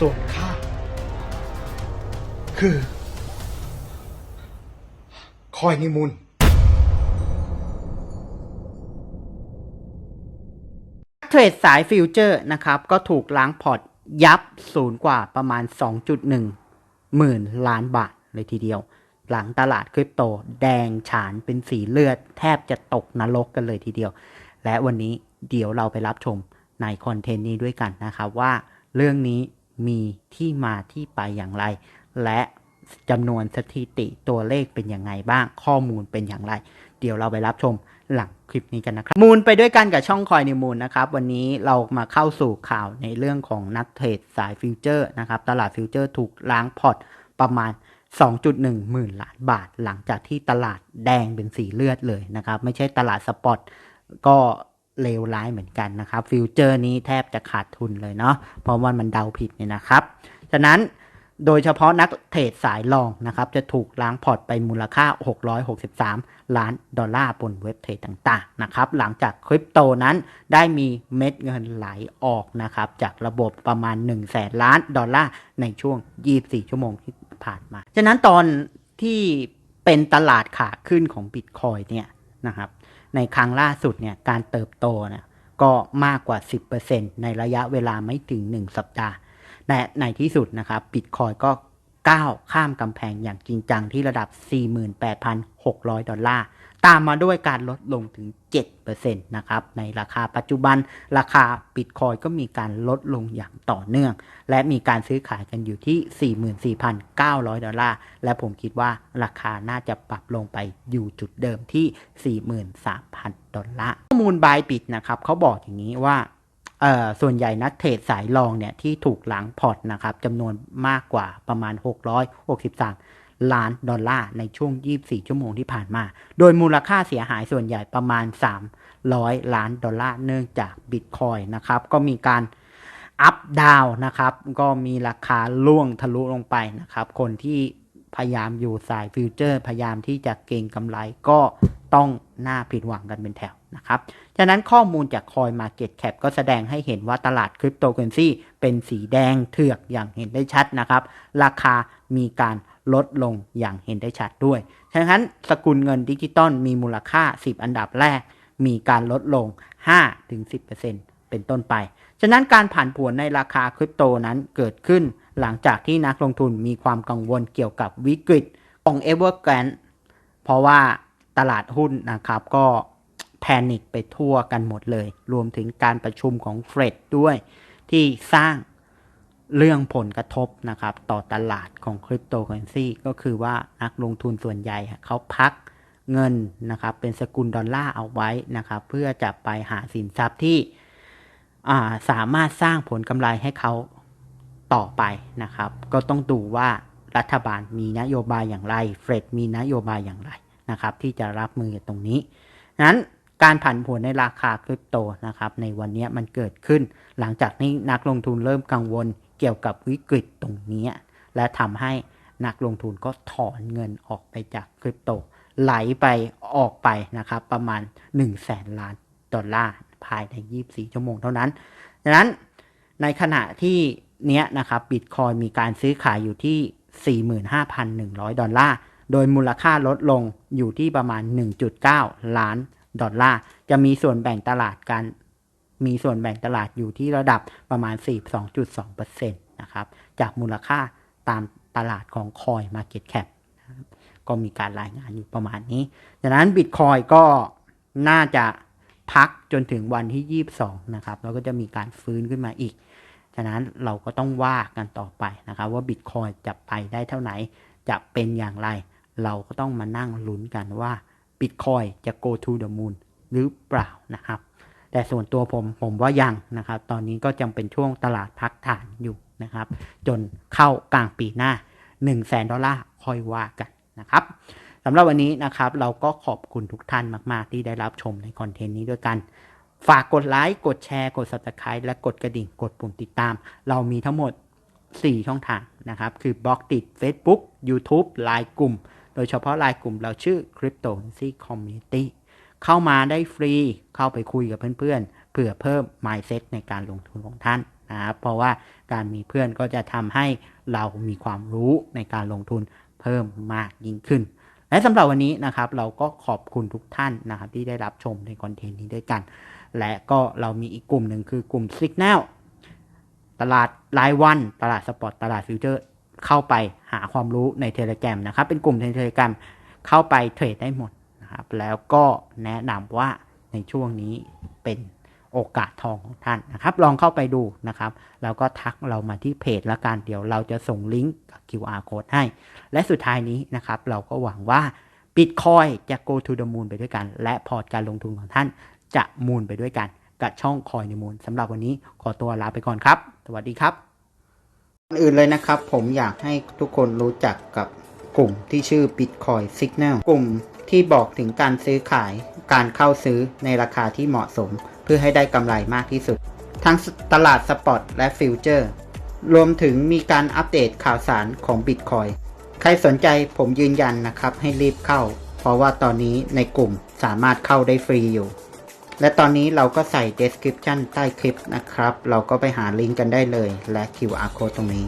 ส่วนข้าคือ คอยนิมุนเทรดสายฟิวเจอร์นะครับ ก็ถูกล้างพอร์ตยับศูนย์กว่าประมาณ 2.1 หมื่นล้านบาทเลยทีเดียว หลังตลาดคริปโตแดงฉานเป็นสีเลือด แทบจะตกนรกกันเลยทีเดียว และวันนี้เดี๋ยวเราไปรับชมในคอนเทนต์นี้ด้วยกันนะครับว่าเรื่องนี้ มีที่มาที่ไปอย่างไร และจำนวนสถิติตัวเลขเป็นยังไงบ้างข้อมูลเป็นอย่างไร เดี๋ยวเราไปรับชมหลังคลิปนี้กันนะครับ มูลไปด้วยกันกับช่องคอยนิมูลนะครับ วันนี้เรามาเข้าสู่ข่าวในเรื่องของนักเทรดสายฟิวเจอร์นะครับตลาดฟิวเจอร์ถูกล้างพอร์ตประมาณ 2.1 หมื่นล้านบาท หลังจากที่ตลาดแดงเป็นสีเลือดเลยนะครับ ไม่ใช่ตลาดสปอตก็ เลวร้ายเหมือนกันนะครับฟิวเจอร์นี้แทบจะขาดทุนเลยเนาะเพราะว่ามันเดาผิดเนี่ยนะครับฉะนั้นโดยเฉพาะนักเทรดสายรองนะครับ จะถูกล้างพอร์ตไปมูลค่า 663 ล้านดอลลาร์บนเว็บเทรดต่างๆนะครับ หลังจากคริปโตนั้นได้มีเม็ดเงินไหลออกนะครับ จากระบบประมาณ1แสนล้านดอลลาร์ในช่วง 24 ชั่วโมงที่ผ่านมา ฉะนั้นตอนที่เป็นตลาดขาขึ้นของบิตคอยเนี่ยนะครับ ในครั้งล่าสุดเนี่ยการเติบโตเนี่ยก็มากกว่า 10%ในระยะเวลาไม่ถึง 1 สัปดาห์และในที่สุดนะครับบิตคอยก็ก้าวข้ามกำแพงอย่างจริงจังที่ระดับ 48,600 ดอลลาร์ ตามมาด้วยการลดลงถึง 7%นะครับในราคาปัจจุบันราคาบิตคอยก็มีการลดลงอย่างต่อเนื่อง และมีการซื้อขายกันอยู่ที่ 44,900 ดอลลาร์ และผมคิดว่าราคาน่าจะปรับลงไปอยู่จุดเดิมที่ 43,000 ดอลลาร์ ข้อมูลบายบิตนะครับเขาบอกอย่างนี้ว่าเอ่อส่วนใหญ่นักเทรดสายรองเนี่ยที่ถูกหลังพอร์ตนะครับจำนวนมากกว่าประมาณ 663 ล้านดอลลาร์ในช่วง 24 ชั่วโมงที่ผ่านมา โดยมูลค่าเสียหายส่วนใหญ่ประมาณ 300 ล้านดอลลาร์เนื่องจากบิตคอยนะครับ ก็มีการอัพดาวนะครับ ก็มีราคาล่วงทะลุลงไปนะครับ คนที่พยายามอยู่สายฟิวเจอร์ พยายามที่จะเก็งกำไรก็ต้องหน่าผิดหวังกันเป็นแถวนะครับ ฉะนั้นข้อมูลจากคอย Market Cap ก็แสดงให้เห็นว่าตลาดคริปโตเคอเรนซีเป็นสีแดงเถือกอย่างเห็นได้ชัดนะครับ ราคามีการ ลดลงอย่างเห็นได้ชัดด้วย ฉะนั้นสกุลเงินดิจิตอลมีมูลค่า 10 อันดับแรก มีการลดลง 5-10%เป็นต้นไป ฉะนั้นการผันผวนในราคาคริปโตนั้นเกิดขึ้น หลังจากที่นักลงทุนมีความกังวลเกี่ยวกับวิกฤตของ e v e r g r a n d เพราะว่าตลาดหุ้นนะครับก็แพนิคไปทั่วกันหมดเลย รวมถึงการประชุมของเฟดด้วย ที่สร้าง เรื่องผลกระทบนะครับต่อตลาดของคริปโตเคอเรนซีก็คือว่านักลงทุนส่วนใหญ่เขาพักเงินนะครับเป็นสกุลดอลลาร์เอาไว้นะครับเพื่อจะไปหาสินทรัพย์ที่าสามารถสร้างผลกำไรให้เขาต่อไปนะครับ ก็ต้องดูว่ารัฐบาลมีนโยบายอย่างไร เฟดมีนโยบายอย่างไรนะครับ ที่จะรับมือตรงนี้นั้นการผันผวนในราคาคริปโตนะครับ ในวันนี้มันเกิดขึ้น หลังจากนี้นักลงทุนเริ่มกังวล เกี่ยวกับวิกฤตตรงนี้ และทำให้นักลงทุนก็ถอนเงินออกไปจากคริปโต ไหลไปออกไปนะครับประมาณ 1 0 0 0 0แสนล้านดอลลาร์ภายใน 24 ชั่วโมงเท่านั้น ดังนั้นในขณะที่เนี้ยนะครับบิตคอยมีการซื้อขายอยู่ที่ 45,100 ดอลลาร์ โดยมูลค่าลดลงอยู่ที่ประมาณ 1.9 ล้านดอลลาร์ จะมีส่วนแบ่งตลาดการ มีส่วนแบ่งตลาดอยู่ที่ระดับประมาณ 42.2%นะครับ จากมูลค่าตามตลาดของ Coin Market Cap นะครับก็มีการรายงานอยู่ประมาณนี้ดังนั้น Bitcoin ก็น่าจะพักจนถึงวันที่ 22 นะครับ แล้วก็จะมีการฟื้นขึ้นมาอีก ฉะนั้นเราก็ต้องว่ากันต่อไปนะครับ ว่า Bitcoin จะไปได้เท่าไหนจะเป็นอย่างไร เราก็ต้องมานั่งลุ้นกันว่า Bitcoin จะ go to the moon หรือเปล่านะครับ แต่ส่วนตัวผมผมว่ายังนะครับ ตอนนี้ก็ยังเป็นช่วงตลาดพักฐานอยู่นะครับ จนเข้ากลางปีหน้า1 0 0 0 0แสนดอลลาร์ค่อยว่ากันนะครับสำหรับวันนี้นะครับเราก็ขอบคุณทุกท่านมาก ๆ ที่ได้รับชมในคอนเทนต์นี้ด้วยกัน ฝากกดไลค์กดแชร์ กด subscribe และกดกระดิ่งกดปุ่มติดตาม เรามีทั้งหมด 4 ช่องทางนะครับ คือบล็อกติด Facebook YouTube ไลน์กลุ่ม โดยเฉพาะไลน์กลุ่มเราชื่อ Cryptocurrency Community เข้ามาได้ฟรีเข้าไปคุยกับเพื่อนๆเพื่อเพิ่ม mindset ในการลงทุนของท่านนะครับเพราะว่าการมีเพื่อนก็จะทำให้เรามีความรู้ในการลงทุนเพิ่มมากยิ่งขึ้น และสำหรับวันนี้นะครับ เราก็ขอบคุณทุกท่านนะครับ ที่ได้รับชมในคอนเทนต์นี้ด้วยกัน และก็เรามีอีกกลุ่มหนึ่งคือกลุ่ม Signal ตลาดรายวัน ตลาดสปอร์ตตลาดฟิวเจอร์เข้าไปหาความรู้ในเทเล gram นะครับ เป็นกลุ่มในเทเล gram เข้าไปเทรดได้หมด แล้วก็แนะนำว่าในช่วงนี้เป็นโอกาสทองของท่านนะครับ ลองเข้าไปดูนะครับ แล้วก็ทักเรามาที่เพจละกัน เดี๋ยวเราจะส่งลิงก์กับ QR code ให้ และสุดท้ายนี้นะครับ เราก็หวังว่า Bitcoin จะ go to the moon ไปด้วยกัน และพอร์ตการลงทุนของท่านจะมูนไปด้วยกัน กับช่องคอยในมูลสำหรับวันนี้ขอตัวลาไปก่อนครับ สวัสดีครับอื่นเลยนะครับ ผมอยากให้ทุกคนรู้จักกับกลุ่มที่ชื่อ Bitcoin Signal กลุ่ม ที่บอกถึงการซื้อขาย การเข้าซื้อในราคาที่เหมาะสม เพื่อให้ได้กำไรมากที่สุด ทั้งตลาดสปอตและฟิวเจอร์ รวมถึงมีการอัปเดตข่าวสารของ Bitcoin ใครสนใจผมยืนยันนะครับให้รีบเข้า เพราะว่าตอนนี้ในกลุ่มสามารถเข้าได้ฟรีอยู่ และตอนนี้เราก็ใส่ description ใต้คลิปนะครับ เราก็ไปหาลิงก์กันได้เลยและ QR code ตรงนี้